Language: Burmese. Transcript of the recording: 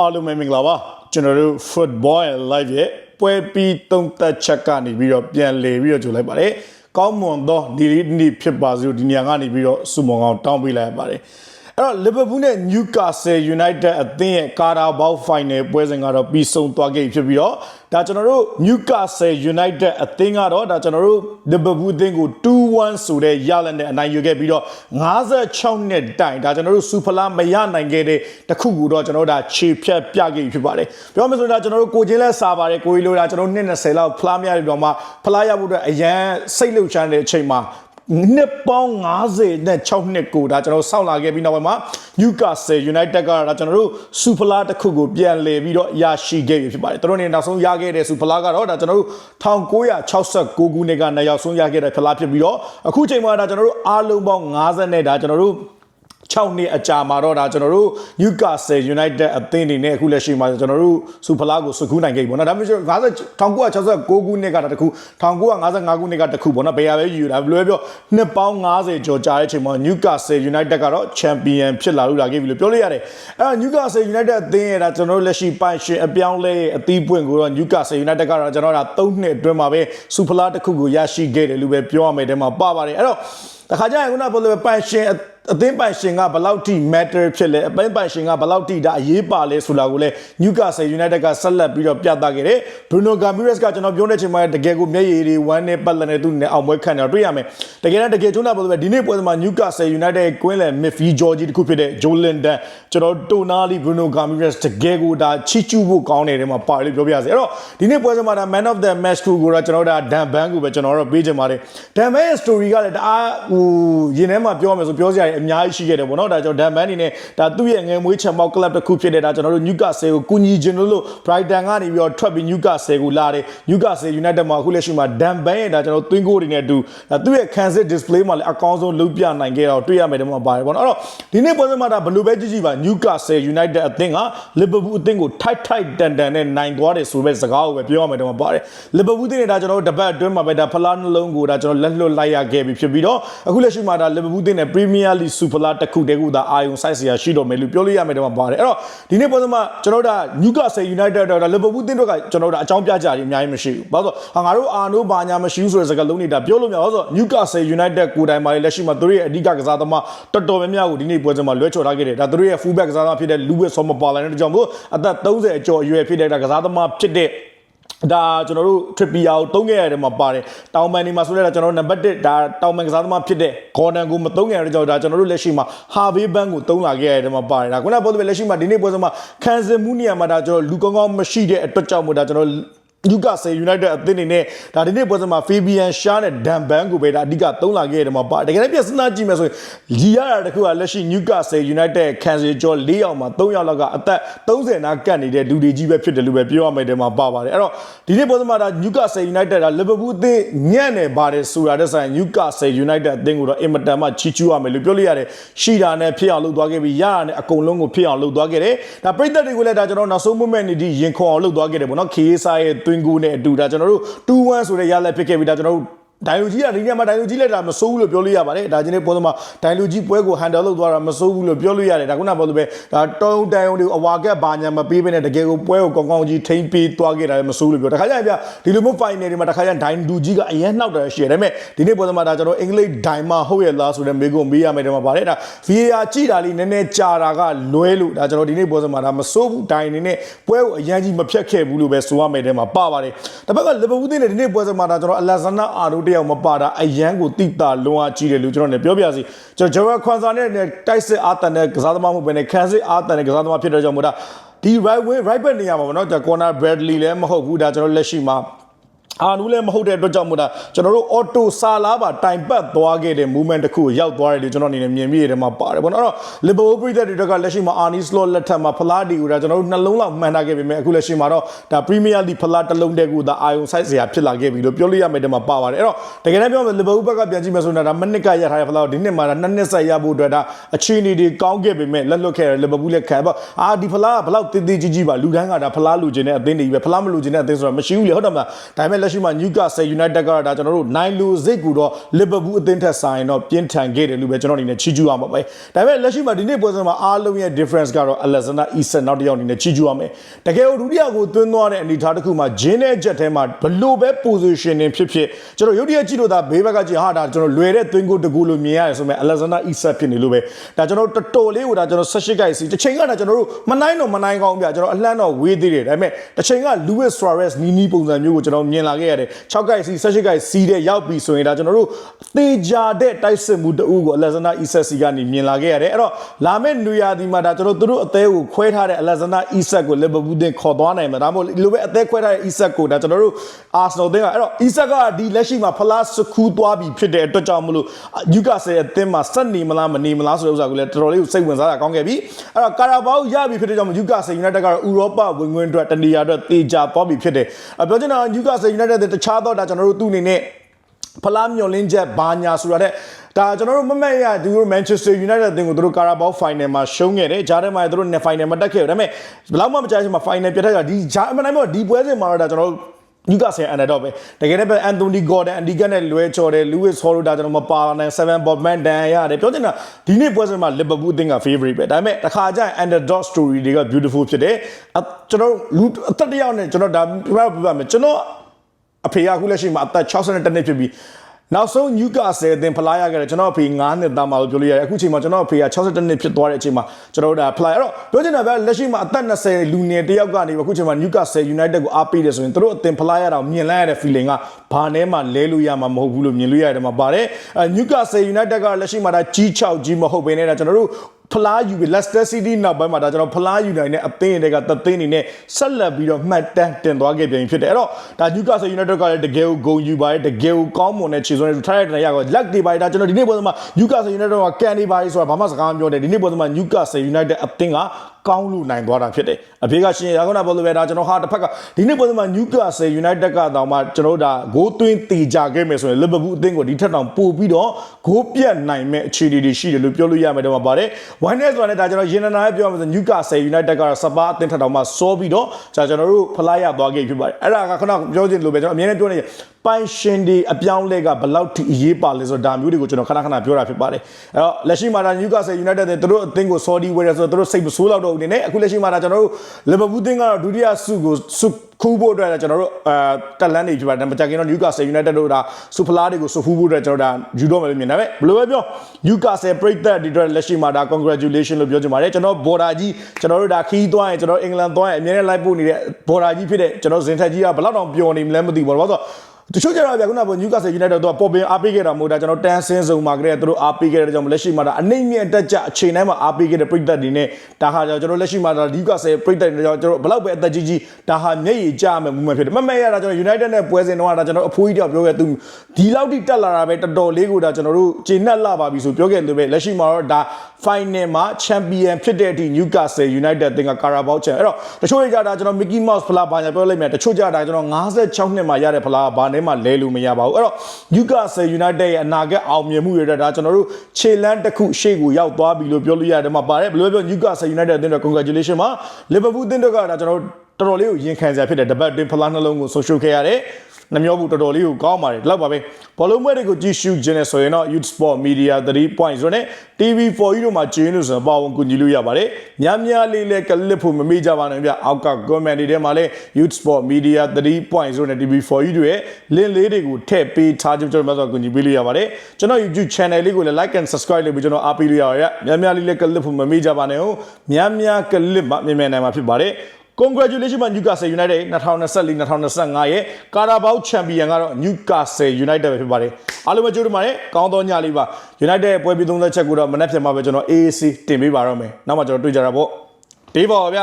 အားလုံးပဲမင်္ဂလာပါကျွန်တော်တို့ football and live ရဲ့ပွဲပြီးသုံးသက်ချက်ကနေပြီးတော့ပြန်လည်ပြီးတော့ကြိုလိုက်ပါတယ်ကောင်းမွန်သောဒီလေးနေ့ဖြစ်ပါစို့ဒီနေရာကနေပြီးတော့စုမုံအောင်တောင်းပေးလိုက်ရပါတယ်အဲ့ တော့ Liverpool နဲ့ Newcastle United အသင်းရဲ့ Carabao Final ပွဲစဉ်ကတော့ပြီးဆုံးသွားခဲ့ပြီဖြစ်ပြီးတော့ဒါကျွန်တော်တို့ Newcastle United အသင်းကတော့ဒါကျွန်တော်တို့ Liverpool အသင်းကို2-1ဆိုတဲ့ရလဒ်နဲ့အနိုင်ယူခဲ့ပြီးတော့56နှစ်တိုင်ဒါကျွန်တော်တို့စူဖလာမရနိုင်ခဲ့တဲ့တခုကိုတော့ကျွန်တော်တို့ဒါခြေဖြတ်ပြခဲ့ပြီဖြစ်ပါတယ်ပြောမယ်ဆိုရင်ဒါကျွန်တော်တို့ကိုချင်းလဲစားပါတယ်ကိုကြီးလိုဒါကျွန်တော်တို့20လောက်ဖလားမရတဲ့တော့မှဖလားရဖို့အတွက်အရန်စိတ်လှုပ်ရှားနေတဲ့အချိန်မှာ နှစ်ပေါင်း90နဲ့6နှစ်ကိုဒါကျွန်တော်စောင့်လာခဲ့ပြီးနောက်ပိုင်းမှာ Newcastle United ကဒါကျွန်တော်တို့စူဖလာတစ်ခုကိုပြန်လည်ပြီးတော့ရရှိခဲ့ပြီဖြစ်ပါတယ်။သူတို့နေနောက်ဆုံးရခဲ့တဲ့စူဖလာကတော့ဒါကျွန်တော်တို့1969ခုနှစ်ကနောက်ရောက်ဆုံးရခဲ့တဲ့ဖလားဖြစ်ပြီးတော့အခုချိန်မှာဒါကျွန်တော်တို့အားလုံးပေါင်း90နဲ့ဒါကျွန်တော်တို့ 6နှစ်အကြာမှာတော့ဒါကျွန်တော်တို့ Newcastle United အသင်းတွေနဲ့အခုလက်ရှိမှာကျွန်တော်တို့စူဖလားကိုစကူးနိုင်ခဲ့ပြီပေါ့နော်ဒါပေမဲ့50 1969ခုနှစ်ကတခု1955ခုနှစ်ကတခုပေါ့နော်ဘယ်ရပဲယူတာဘယ်လိုပဲပြောနှစ်ပေါင်း90ကျော်ကြာတဲ့အချိန်မှာ Newcastle United ကတော့ Champion ဖြစ်လာလို့လာခဲ့ပြီလို့ပြောလို့ရတယ်အဲတော့ Newcastle United အသင်းရဲ့ဒါကျွန်တော်တို့လက်ရှိပိုင်ရှင်အပြောင်းလဲအသီးပွင့်ကိုတော့ Newcastle United ကတော့ကျွန်တော်တို့3နှစ်အတွင်းမှာပဲစူဖလားတစ်ခုကိုရရှိခဲ့တယ်လို့ပဲပြောရမယ်တဲ့မှာပါပါတယ်အဲ့တော့တခါကျရင်ခုနကပြောလို့ပိုင်ရှင်အသင်းပိုင်ရှင်ကဘယ်လောက်ထိ matter ဖြစ်လဲအသင်းပိုင်ရှင်ကဘယ်လောက်ထိဒါအရေးပါလဲဆိုတာကိုလည်း Newcastle United ကဆက်လက်ပြီးတော့ပြသခဲ့တယ် Bruno Gimaraes ကကျွန်တော်ပြောနေချိန်မှာတကယ်ကိုမျက်ရည်တွေဝမ်းနဲ့ပတ်လက်နဲ့သူနဲ့အောင်ပွဲခံတယ်တွေ့ရမယ်တကယ်တော့တကယ်ချုံးတာပြောလို့ပဲဒီနေ့ပွဲမှာ Newcastle United ရဲ့ကွင်းလယ် midfield Georgie တခုဖြစ်တဲ့ Joe Linton ကျွန်တော်တိုနာလီ Bruno Gimaraes တကယ်ကိုဒါချီကျူးဖို့ကောင်းတယ်တဲ့မှာပါတယ်လို့ပြောပြရစီအဲ့တော့ဒီနေ့ပွဲမှာဒါ man of the match ကိုတော့ကျွန်တော်ဒါ Dan Ban ကိုပဲကျွန်တော်တို့ပေးချင်ပါတယ် Dan Ban ရဲ့ story ကလည်းတအားဟိုရင်ထဲမှာပြောရမယ်ဆိုပြောစရာတွေအများကြီးရှိခဲ့တယ်ပေါ့နော်ဒါကြောင့် Dan Ban အနေနဲ့ဒါသူ့ရဲ့ငယ်မွေးချန်ပေါက် club တစ်ခုဖြစ်တဲ့ဒါကျွန်တော်တို့ Newcastle ကိုကူညီခြင်းလို့လို့ Brighton ကနေပြီးတော့ထွက်ပြီး Newcastle ကိုလာတယ် Newcastle United မှာအခုလက်ရှိမှာ Dan Ban ရဲ့ဒါကျွန်တော် twin goal တွေနဲ့အတူဒါသူ့ရဲ့ Kansas display မှာလည်းအကောင်းဆုံးလုပ်ပြနိုင်ခဲ့တော့တွေ့ရမယ်တဲ့မှာပါတယ်ပေါ့နော်အဲ့တော့ဒီနေ့ပွဲစဉ်မှာဒါဘယ်လိုပဲကြည့်ကြည့်ပါ Newcastle United အသင်းက Liverpool အသင်းကိုထိုက်ထိုက်တန်တန်နဲ့နိုင်သွားတယ်ဆိုပဲစကားကိုပဲပြောရမယ်တဲ့မှာပါတယ် Liverpool အသင်းနဲ့ဒါကျွန်တော်တို့တပတ်အတွင်းမှာပဲဒါဖလားနှလုံးကိုဒါကျွန်တော်လက်လွတ်လိုက်ရခဲ့ပြီဖြစ်ပြီးတော့အခုလက်ရှိမှာဒါ Liverpool အသင်းနဲ့ Premier League Super လားတစ်ခုတည်းကဒါအာယုံစိုက်စရာရှိတော့မယ်လို့ပြောလို့ရမယ်တဲ့မှာပါတယ်အဲ့တော့ဒီနေ့ပွဲစဉ်မှာကျွန်တော်တို့ဒါ Newcastle United တော့ဒါ Liverpool အသင်းတို့ကကျွန်တော်တို့အကြောင်းပြကြတယ်အများကြီးမရှိဘူးဘာလို့ဆိုငါတို့အာနိုးဘာညာမရှိဘူးဆိုတဲ့စကားလုံးတွေဒါပြောလို့မရဘူးဆိုတော့ Newcastle United ကိုယ်တိုင်မှာလက်ရှိမှာသူတို့ရဲ့အဓိကကစားသမားတော်တော်များများကိုဒီနေ့ပွဲစဉ်မှာလွှဲချော်ထားခဲ့တယ်ဒါသူတို့ရဲ့ fullback ကစားသမားဖြစ်တဲ့ Luis Somo ပါလာတဲ့ကြောင့်မို့အသက်30အကျော်အရွယ်ဖြစ်တဲ့ကစားသမားဖြစ်တဲ့ ဒါကျွန်တော်တို့ Trippier ကိုတုံးခဲ့ရတယ်မှာပါတယ်တောင်ပန်ဒီမှာဆိုတော့ကျွန်တော်တို့နံပါတ်1ဒါတောင်ပန်ကစားသမားဖြစ်တဲ့ Gordon ကိုမတုံးခဲ့ရတဲ့ကြောင့်ဒါကျွန်တော်တို့လက်ရှိမှာ Harvey Bank ကိုတုံးလာခဲ့ရတယ်မှာပါတယ်ဒါခုနကပြောတဲ့လက်ရှိမှာဒီနေ့ပွဲစဉ်မှာခံစင်မှုနေရာမှာဒါကျွန်တော်လူကောင်းကောင်းမရှိတဲ့အတွက်ကြောင့်မို့ဒါကျွန်တော် Newcastle United အသင်းနေနဲ့ဒါဒီနေ့ပွဲစဉ်မှာ Fabian Schär နဲ့ Dan Ban ကိုပဲဒါအဓိကသုံးလာခဲ့တယ်မှာပါတကယ်လည်းပြစဉ်းစားကြည့်မယ်ဆိုရင်လီရတာတခုကလက်ရှိ Newcastle United ခံစီကျော်၄ယောက်မှာ၃ယောက်လောက်ကအသက်30နာကတ်နေတဲ့လူတွေကြီးပဲဖြစ်တယ်လို့ပဲပြောရမယ်တယ်မှာပါပါတယ်အဲ့တော့ဒီနေ့ပွဲစဉ်မှာဒါ Newcastle United ဒါ Liverpool အသင်းညံ့နေပါတယ်ဆိုတာတဲ့ဆိုင် Newcastle United အသင်းကိုတော့အင်မတန်မှချီးကျူးရမယ်လို့ပြောလို့ရတယ်ရှိတာနဲ့ဖြစ်အောင်လုပ်သွားခဲ့ပြီးရတာနဲ့အကုန်လုံးကိုဖြစ်အောင်လုပ်သွားခဲ့တယ်ဒါပြည်သက်တွေကိုလည်းဒါကျွန်တော်နောက်ဆုံး moment နေဒီရင်ခုန်အောင်လုပ်သွားခဲ့တယ်ပေါ့နော် KSA ရဲ့ twin goal နဲ့အတူဒါကျွန်တော်တို့2-1ဆိုတဲ့ရလက်ဖြစ်ခဲ့ပြီးဒါကျွန်တော်တို့ ဒိုင်လူကြီးကဒီနေ့မှာဒိုင်လူကြီးလက်တာမစိုးဘူးလို့ပြောလို့ရပါတယ်ဒါချင်းလေးပေါ်သမှာဒိုင်လူကြီးပွဲကိုဟန်တယ်လုပ်သွားတာမစိုးဘူးလို့ပြောလို့ရတယ်ဒါခုနကပြောလို့ပဲဒါတုံးတိုင်ုံတွေအဝါကက်ဘာညာမပေးဘဲနဲ့တကယ်ကိုပွဲကိုကောင်းကောင်းကြီးထိမ့်ပေးသွားခဲ့တာလည်းမစိုးဘူးလို့ပြောတခါကျရင်ပြဒီလိုမျိုး final တွေမှာတခါကျရင်ဒိုင်လူကြီးကအရင်နှောက်တယ်ရှိတယ်ဒါပေမဲ့ဒီနေ့ပေါ်သမှာဒါကျွန်တော်အင်္ဂလိပ်ဒိုင်မာဟုတ်ရဲ့လားဆိုတဲ့မေးခွန်းမေးရမယ်ဒီမှာပါတယ်ဒါ VAR ကြည့်တာလေးနည်းနည်းကြာတာကလွဲလို့ဒါကျွန်တော်ဒီနေ့ပေါ်သမှာဒါမစိုးဘူးဒိုင်နေနဲ့ပွဲကိုအရင်ကြီးမဖြတ်ခဲ့ဘူးလို့ပဲဆိုရမယ်ဒီမှာပါပါတယ်ဒါပေမဲ့လီဗာပူးတင်းနဲ့ဒီနေ့ပွဲသမှာဒါကျွန်တော်အလက်ဇန်နာအာရိုတယောက်မပါတာအရန်ကိုတိတာလွန်အားကြီးတယ်လို့ကျွန်တော်လည်းပြောပြစီကျွန်တော်ဂျော်ခွန်ဆာနဲ့တိုက်စစ်အာတန်တဲ့ကစားသမားမဟုတ်ဘဲနဲ့ခန်းစစ်အာတန်တဲ့ကစားသမားဖြစ်တဲ့ကြောင့်မို့ဒါဒီ right wing right back နေရာမှာပေါ့နော်ဒါ corner bradley လည်းမဟုတ်ဘူးဒါကျွန်တော်လက်ရှိမှာ အာနူးလည်းမဟုတ်တဲ့အတွက်ကြောင့်မို့ဒါကျွန်တော်တို့ auto စာလာပါတိုင်ပတ်သွားခဲ့တဲ့ movement တစ်ခုကိုရောက်သွားတယ်လို့ကျွန်တော်အနေနဲ့မြင်မိရတယ်မှာပါတယ်ပေါ့နော်အဲ့တော့ Liverpool ပြည်သက်တွေကလက်ရှိမှာ Arnie Slot လက်ထက်မှာဖလားဒီကိုဒါကျွန်တော်တို့နှလုံးလောက်မှန်ထားခဲ့ပေမဲ့အခုလက်ရှိမှာတော့ဒါ Premier League ဖလားတစ်လုံးတည်းကိုဒါအာယုံဆိုင်စရာဖြစ်လာခဲ့ပြီလို့ပြောလို့ရမယ်တဲ့မှာပါပါတယ်အဲ့တော့တကယ်တမ်းပြောမယ် Liverpool ဘက်ကပြန်ကြည့်မယ်ဆိုရင်ဒါမနစ်ကရထားတဲ့ဖလားကိုဒီနှစ်မှာဒါနှစ်နှစ်ဆက်ရဖို့အတွက်ဒါအခြေအနေတွေကောင်းခဲ့ပေမဲ့လက်လွတ်ခဲ့တယ် Liverpool လက်ခံပေါ့အာဒီဖလားကဘလောက်တည်တည်ကြီးကြီးပါလူတိုင်းကဒါဖလားလူကျင်တဲ့အသင်းတွေပဲဖလားမလူကျင်တဲ့အသင်းဆိုတော့မရှိဘူးလေဟုတ်တယ်မလားဒါပေမဲ့လက်လက်ရှိမှာ Newcastle United ကတော့ဒါကျွန်တော်တို့နိုင်လူစိတ်ကူတော့ Liverpool အသင်းထက်ဆိုင်တော့ပြင်းထန်ခဲ့တယ်လို့ပဲကျွန်တော်အနေနဲ့ချီးကျူးရမှာပဲဒါပေမဲ့လက်ရှိမှာဒီနေ့ပွဲစဉ်မှာအားလုံးရဲ့ difference ကတော့ Alexander Isak နောက်တစ်ယောက်အနေနဲ့ချီးကျူးရမယ်တကယ်လို့ဒုတိယကိုသွင်းသွားတဲ့အနေအထားတစ်ခုမှာဂျင်းနဲ့ချက်ထဲမှာဘလို့ပဲ positioning ဖြစ်ဖြစ်ကျွန်တော်ရုပ်တရက်ကြည့်လို့ဒါဘေးဘက်ကကြည့်ဟာဒါကျွန်တော်လွယ်တဲ့သွင်းကိုတကူလို့မြင်ရတယ်ဆိုမဲ့ Alexander Isak ဖြစ်နေလို့ပဲဒါကျွန်တော်တော်တော်လေးကိုဒါကျွန်တော်16ကိုက်စီတစ်ချိန်ကဒါကျွန်တော်တို့မနိုင်တော့မနိုင်ကောင်းပြကျွန်တော်အလှမ်းတော့ဝေးသေးတယ်ဒါပေမဲ့တစ်ချိန်က Luis Suarez နီးနီးပုံစံမျိုးကိုကျွန်တော်မြင်လာခဲ့ရတယ်6ကိုက်စီ16ကိုက်စီတဲ့ရောက်ပြီဆိုရင်ဒါကျွန်တော်တို့သေချာတဲ့တိုက်စစ်မှုတအုပ်ကို Alexander Isak စီကနေမြင်လာခဲ့ရတယ်အဲ့တော့လာမယ့်နွေရာသီမှာဒါကျွန်တော်တို့အသေးကိုခွဲထားတဲ့ Alexander Isak ကို Liverpool တင်ခေါ်သွားနိုင်မှာဒါမှမဟုတ်ဒီလိုပဲအသေးခွဲထားတဲ့ Isak ကိုဒါကျွန်တော်တို့ Arsenal တင်ကအဲ့တော့ Isak ကဒီလက်ရှိမှာဖလားစခူးသွားပြီဖြစ်တဲ့အတွက်ကြောင့်မလို့ Newcastle အသင်းမှာစက်နေမလားမနေမလားဆိုတဲ့ဥစ္စာကိုလည်းတော်တော်လေးကိုစိတ်ဝင်စားတာကောင်းခဲ့ပြီအဲ့တော့ကာရာဘောက်ရပြီဖြစ်တဲ့ကြောင့် Newcastle United ကတော့ဥရောပဝင်ဝင်အတွက်တနေရာအတွက်တေချာသွားပြီဖြစ်တယ်အပြောချင်တာ Newcastle United တဲ့တခြားတော့ဒါကျွန်တော်တို့သူ့အနေနဲ့ဖလားမျော်လင့်ချက်ဘာညာဆိုတာတဲ့ဒါကျွန်တော်တို့မမက်ရသူတို့ Manchester United အသင်းကိုသူတို့ Carabao Final မှာရှုံးခဲ့တယ်ဂျားထဲမှာသူတို့ Final မှာတက်ခဲ့တယ်ဒါပေမဲ့ဘယ်လောက်မှမကြားချင်မှာ Final ပြတ်ထက်ကဒီဂျားအမှန်တမ်းပြောဒီပွဲစဉ်မှာတော့ဒါကျွန်တော်တို့ညကဆန်အန်ဒါတော့ပဲတကယ်လည်းပဲအန်တိုနီဂေါ်ဒန်အန်ဒီကနဲ့လွဲချော်တယ်လူးဝစ်ဟော်လိုဒါကျွန်တော်မပါနိုင်7ဘော့မန်ဒန်ရတယ်ပြောချင်တာဒီနေ့ပွဲစဉ်မှာလီဗာပူးအသင်းက favorite ပဲဒါပေမဲ့တစ်ခါကျရင် underdog story တွေက beautiful ဖြစ်တယ်အကျွန်တော်လူအသက်တယောက်နဲ့ကျွန်တော်ဒါပြပြပြမယ်ကျွန်တော် အဖေကအခုလက်ရှိမှာအသက်62နှစ်ဖြစ်ပြီးနောက်ဆုံး Newcastle အသင်းဖလားရခဲ့တယ်ကျွန်တော်အဖေ9နှစ်သားမှလို့ပြောလို့ရတယ်အခုချိန်မှာကျွန်တော်အဖေက62နှစ်ဖြစ်သွားတဲ့အချိန်မှာကျွန်တော်တို့ဒါဖလားအဲ့တော့ပြောချင်တာဗျလက်ရှိမှာအသက်20လူငယ်တယောက်ကနေအခုချိန်မှာ Newcastle United ကိုအားပေးတယ်ဆိုရင်တို့အသင်းဖလားရတာမြင်လိုက်ရတဲ့ feeling ကဘာနဲ့မှလဲလို့ရမှာမဟုတ်ဘူးလို့မြင်လို့ရတယ်မှာပါတယ်အဲ Newcastle United ကလက်ရှိမှာဒါကြီး6ကြီးမဟုတ်ဘဲနဲ့ဒါကျွန်တော်တို့ ဖလားယူပြီး Leicester City နောက်ပိုင်းမှာဒါကျွန်တော်ဖလားယူနိုင်တဲ့အသင်းတွေကတသင်းနေနဲ့ဆက်လက်ပြီးတော့မှတ်တမ်းတင်သွားခဲ့ပြန်ဖြစ်တယ်အဲ့တော့ဒါ Newcastle United ကလည်းတကယ်ကိုဂုဏ်ယူပါတယ်တကယ်ကိုကောင်းမွန်တဲ့ခြေစွမ်းတွေထားရတဲ့နေရာကလက်တွေပါတယ်ဒါကျွန်တော်ဒီနေ့ပွဲမှာ Newcastle United ကကန်နေပါတယ်ဆိုတာဘာမှစကားမပြောနဲ့ဒီနေ့ပွဲမှာ Newcastle United အသင်းက ကောင်းလို့နိုင်သွားတာဖြစ်တယ်အဖေကရှင်ရာခုနပေါ်လို့ပဲဒါကျွန်တော်ဟာတစ်ဖက်ကဒီနေ့ပွဲမှာ Newcastle United ကတောင်မှကျွန်တော်ဒါဂိုးသွင်းတေကြခဲ့မယ်ဆိုရင် Liverpool အသင်းကိုဒီထက်တောင်ပို့ပြီးတော့ဂိုးပြတ်နိုင်မဲ့အခြေအနေတွေရှိတယ်လို့ပြောလို့ရမယ်တော့ပါတယ်ဝိုင်းနေဆိုတာနဲ့ဒါကျွန်တော်ရင်နာနာပြောရမယ်ဆို Newcastle United ကတော့စပါအသင်းထက်တောင်မှစောပြီးတော့ကျွန်တော်တို့ဖလားရသွားခဲ့ဖြစ်ပါတယ်အဲ့ဒါကခုနပြောချင်လို့ပဲကျွန်တော်အမြဲတမ်းပြောနေပိုင်ရှင်ဒီအပြောင်းလဲကဘယ်လောက်ထိအရေးပါလဲဆိုတော့ဒါမျိုးတွေကိုကျွန်တော်ခဏခဏပြောတာဖြစ်ပါတယ်အဲ့တော့လက်ရှိမှာဒါ Newcastle United တဲ့သူတို့အသင်းကို Saudi ဝယ်ရဆိုတော့သူတို့စိတ်မဆိုးတော့တော့အနေနဲ့အခုလက်ရှိမှာဒါကျွန်တော်တို့ Liverpool အသင်းကတော့ဒုတိယဆုကိုဆုခူးဖို့အတွက်ကျွန်တော်တို့အဲတက်လန်းနေဖြစ်ပါတယ်မကြခင်တော့ Newcastle United တို့ဒါစူဖလားတွေကိုစူဖူးဖို့အတွက်ကျွန်တော်ဒါယူတော့မယ်လို့မြင်တယ်ဘယ်လိုပဲပြော Newcastle ပရိသတ်ဒီအတွက်လက်ရှိမှာဒါ congratulation လို့ပြောချင်ပါတယ်ကျွန်တော် border ကြီးကျွန်တော်တို့ဒါခီးသွားရင်ကျွန်တော်အင်္ဂလန်သွားရင်အမြဲတမ်းလိုက်ပို့နေတဲ့ border ကြီးဖြစ်တဲ့ကျွန်တော်ဇင်ထက်ကြီးကဘယ်လောက်တောင်ပျော်နေမလဲမသိဘူးဘာလို့ဆိုတော့ တချို့ကျတော့ဗျာခုနက Newcastle United တော့ပေါ်ပင်အားပေးခဲ့တာမဟုတ်တာကျွန်တော်တန်းစင်းစုံမှာကလေးကသူတို့အားပေးခဲ့တဲ့ကြောင့်လက်ရှိမှာဒါအနှိမ့်မြင့်တက်ကြအချိန်တိုင်းမှာအားပေးခဲ့တဲ့ပြည်သက်တွေနဲ့ဒါဟာကျွန်တော်လက်ရှိမှာဒါ Newcastle ပြည်သက်တွေကြောင့်ကျွန်တော်ဘလောက်ပဲအသက်ကြီးကြီးဒါဟာမျက်ရည်ကျမယ်မှုမှဖြစ်တယ်မမဲ့ရတာကျွန်တော် United နဲ့ပွဲစဉ်တော့ဒါကျွန်တော်အဖိုးကြီးတယောက်ပြောခဲ့သူဒီလောက်ထိတက်လာတာပဲတော်တော်လေးကိုဒါကျွန်တော်တို့ကျေနပ်လာပါပြီဆိုပြောခဲ့လို့ပဲလက်ရှိမှာတော့ဒါ final မှာ champion ဖြစ်တဲ့အထိ Newcastle United တင်က Carabao Champ အဲ့တော့တချို့ကြတာကျွန်တော် Mickey Mouse ဖလားဘာညာပြောလိုက်မယ်တချို့ကြတာကျွန်တော်56နှစ်မှာရတဲ့ဖလားဘာနဲ့မှလဲလို့မရပါဘူးအဲ့တော့ Newcastle United ရဲ့အနာဂတ်အောင်မြင်မှုတွေဒါကျွန်တော်တို့ခြေလန်းတစ်ခုရှေ့ကိုရောက်သွားပြီလို့ပြောလို့ရတယ်မှာပါတယ်ဘယ်လိုပဲပြော Newcastle United အသင်းတော် congratulation ပါ Liverpool အသင်းတော်ကဒါကျွန်တော်တော်တော်လေးကိုရင်ခံစရာဖြစ်တဲ့တပတ်တွင်ဖလားနှလုံးကိုဆုံးရှုံးခဲ့ရတယ် နှမျောဘူးတော်တော်လေးကိုကောင်းပါတယ်ဒီလောက်ပါပဲဘောလုံးပွဲတွေကိုကြည့်ရှုခြင်းနဲ့ဆိုရင်တော့ Youth Sport Media 3.0နဲ့ TV4 ကြီးတို့မှာကျင်းလို့ဆိုတော့ပါဝင်ကူညီလို့ရပါတယ်များများလေးလေးကလစ်ဖို့မမေ့ကြပါနဲ့ဗျအောက်က comment တွေထဲမှာလည်း Youth Sport Media 3.0နဲ့ TV4 ကြီးတို့ရဲ့ link လေးတွေကိုထည့်ပေးထားကြကျွန်တော်တို့ကူညီပေးလို့ရပါတယ်ကျွန်တော် YouTube channel လေးကိုလည်း like and subscribe လုပ်ပြီးကျွန်တော်အားပေးလို့ရပါတယ်များများလေးလေးကလစ်ဖို့မမေ့ကြပါနဲ့ဟုတ်များများကလစ်မှမြင်မြင်နိုင်မှာဖြစ်ပါတယ် Congratulations ပါ Newcastle United 2024-2025ရဲ့ Carabao Champion ကတော့ Newcastle United ပဲဖြစ်ပါတယ်အားလုံးပဲကြိုးတူပါတယ်ကောင်းသောညလေးပါ United ပွဲပြီး30ချက်ကိုတော့မနေ့ပြန်မှာပဲကျွန်တော် AAC တင်ပေးပါတော့မယ်နောက်မှကျွန်တော်တွေ့ကြတာပေါ့တေးပါဗျ